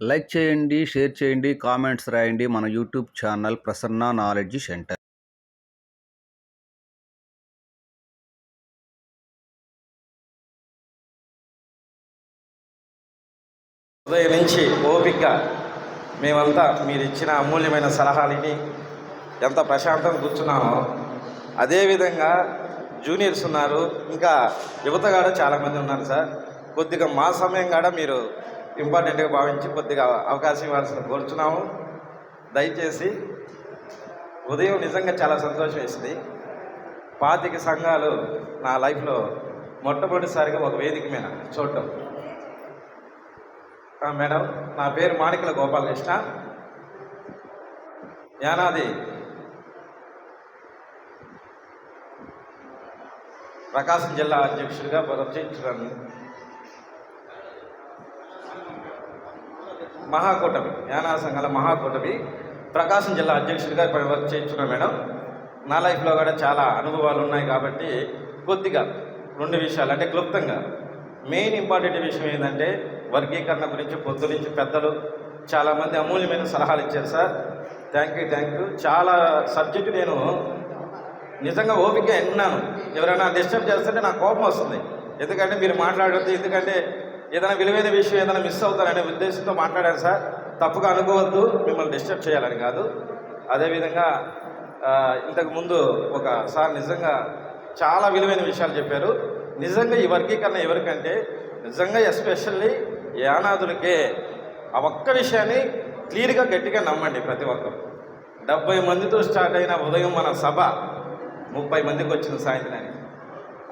Like చేయండి share చేయండి comments రాయండి మన YouTube channel Prasanna knowledge centre. ఉదయం నుంచి ఓపిక మేమంతా మీరు ఇచ్చిన అమూల్యమైన సలహాలని ఎంత ప్రశాంతంగా కూర్చున్నామో అదేవిధంగా జూనియర్స్ ఉన్నారు ఇంకా యువత కూడా చాలామంది ఉన్నారు సార్. కొద్దిగా మా సమయం కూడా మీరు ఇంపార్టెంట్గా భావించి కొద్దిగా అవకాశం ఇవ్వాల్సిన కోరుచున్నాము. దయచేసి ఉదయం నిజంగా చాలా సంతోషం వేసింది. పాతిక సంఘాలు నా లైఫ్లో మొట్టమొదటిసారిగా ఒక వేదిక మీద చూడటం. మేడం నా పేరు మాణికల గోపాలకృష్ణ. యానాది ప్రకాశం జిల్లా అధ్యక్షుడిగా పరిచయించడం మహాకూటమి యానా సంఘాల మహాకూటమి. ప్రకాశం జిల్లా అధ్యక్షుడిగా ఇప్పుడు వర్క్ చేయించున్నాను మేడం. నా లైఫ్లో కూడా చాలా అనుభవాలు ఉన్నాయి కాబట్టి కొద్దిగా రెండు విషయాలు అంటే క్లుప్తంగా. మెయిన్ ఇంపార్టెంట్ విషయం ఏంటంటే వర్గీకరణ గురించి పొద్దు నుంచి పెద్దలు చాలామంది అమూల్యమైన సలహాలు ఇచ్చారు sir. Thank you thank you చాలా సబ్జెక్టు నేను నిజంగా ఓపిక విన్నాను. ఎవరైనా డిస్టర్బ్ చేస్తుంటే నాకు కోపం వస్తుంది. ఎందుకంటే మీరు మాట్లాడద్దు ఎందుకంటే ఏదైనా విలువైన విషయం ఏదైనా మిస్ అవుతారనే ఉద్దేశంతో మాట్లాడాను సార్. తప్పుగా అనుకోవద్దు మిమ్మల్ని డిస్టర్బ్ చేయాలని కాదు. అదేవిధంగా ఇంతకుముందు ఇంతకు ముందు ఒక సార్ నిజంగా చాలా విలువైన విషయాలు చెప్పారు. నిజంగా ఈ వర్గీకరణ ఎవరికంటే నిజంగా ఎస్పెషల్లీ యానాదులకే. ఆ ఒక్క విషయాన్ని క్లియర్గా గట్టిగా నమ్మండి ప్రతి ఒక్కరు. డెబ్బై మందితో స్టార్ట్ అయిన ఉదయం మన సభ ముప్పై మందికి వచ్చింది సాయంత్రానికి.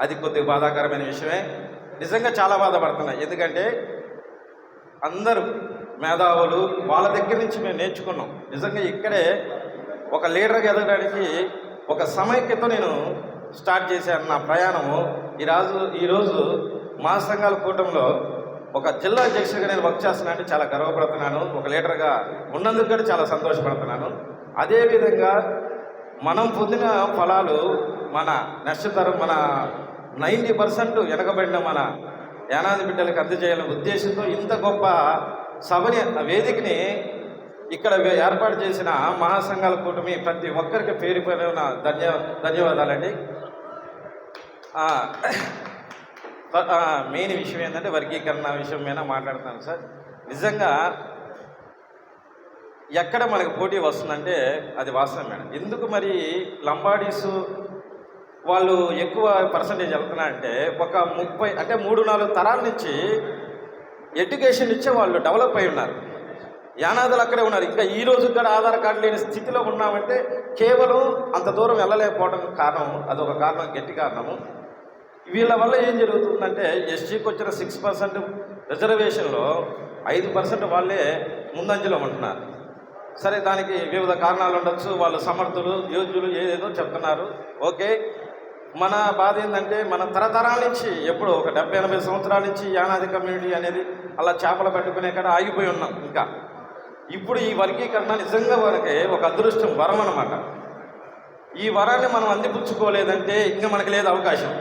అది కొద్దిగా బాధాకరమైన విషయమే. నిజంగా చాలా బాధపడుతున్నాయి. ఎందుకంటే అందరూ మేధావులు వాళ్ళ దగ్గర నుంచి మేము నేర్చుకున్నాం. నిజంగా ఇక్కడే ఒక లీడర్గా ఎదగడానికి ఒక సమైక్యత నేను స్టార్ట్ చేశాను. నా ప్రయాణము ఈరోజు ఈరోజు మా సంఘాల కూటమిలో ఒక జిల్లా అధ్యక్షుడిగా నేను వర్క్ చేస్తున్నాను చాలా గర్వపడుతున్నాను. ఒక లీడర్గా ఉన్నందుకు కూడా చాలా సంతోషపడుతున్నాను. అదేవిధంగా మనం పొందిన ఫలాలు మన నష్టతరం మన నైంటీ పర్సెంట్ వెనకబడిన మన యానాది బిడ్డలకు అందజేయాలనే ఉద్దేశంతో ఇంత గొప్ప సభని వేదికని ఇక్కడ ఏర్పాటు చేసిన మహాసంఘాల కూటమి ప్రతి ఒక్కరికి పేరు ధన్య ధన్యవాదాలండి. మెయిన్ విషయం ఏంటంటే వర్గీకరణ విషయం మీద మాట్లాడుతాను సార్. నిజంగా ఎక్కడ మనకు పోటీ వస్తుందంటే అది వాస్తవం మేడం. ఎందుకు మరి లంబాడీసు వాళ్ళు ఎక్కువ పర్సంటేజ్ వెళ్తున్నారంటే ఒక ముప్పై అంటే మూడు నాలుగు తరాల నుంచి ఎడ్యుకేషన్ ఇచ్చే వాళ్ళు డెవలప్ అయి ఉన్నారు. యానాదులు అక్కడే ఉన్నారు. ఇంకా ఈ రోజు కూడా ఆధార్ కార్డు లేని స్థితిలో ఉన్నామంటే కేవలం అంత దూరం వెళ్ళలేకపోవడం కారణం అదొక కారణం గట్టి కారణము వీళ్ళ వల్ల ఏం జరుగుతుందంటే ఎస్టీకి వచ్చిన సిక్స్ పర్సెంట్ రిజర్వేషన్లో ఐదు పర్సెంట్ వాళ్ళే ముందంజలో ఉంటున్నారు. సరే దానికి వివిధ కారణాలు ఉండొచ్చు. వాళ్ళు సమర్థులు యోజులు ఏదేదో చెప్తున్నారు. ఓకే. మన బాధ ఏంటంటే మన తరతరాల నుంచి ఎప్పుడు ఒక డెబ్బై ఎనభై సంవత్సరాల నుంచి యానాది కమ్యూనిటీ అనేది అలా చేపలు పట్టుకునే కాడ ఆగిపోయి ఉన్నాం ఇంకా. ఇప్పుడు ఈ వర్గీకరణ నిజంగా వరకే ఒక అదృష్టం వరం అనమాట ఈ వరాన్ని మనం అందిపుచ్చుకోలేదంటే ఇంకా మనకి లేదు అవకాశం.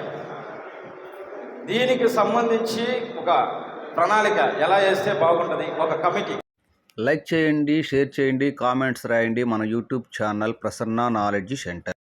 దీనికి సంబంధించి ఒక ప్రణాళిక ఎలా వేస్తే బాగుంటుంది? ఒక కమిటీ. లైక్ చేయండి షేర్ చేయండి కామెంట్స్ రాయండి మన YouTube channel Prasanna knowledge centre.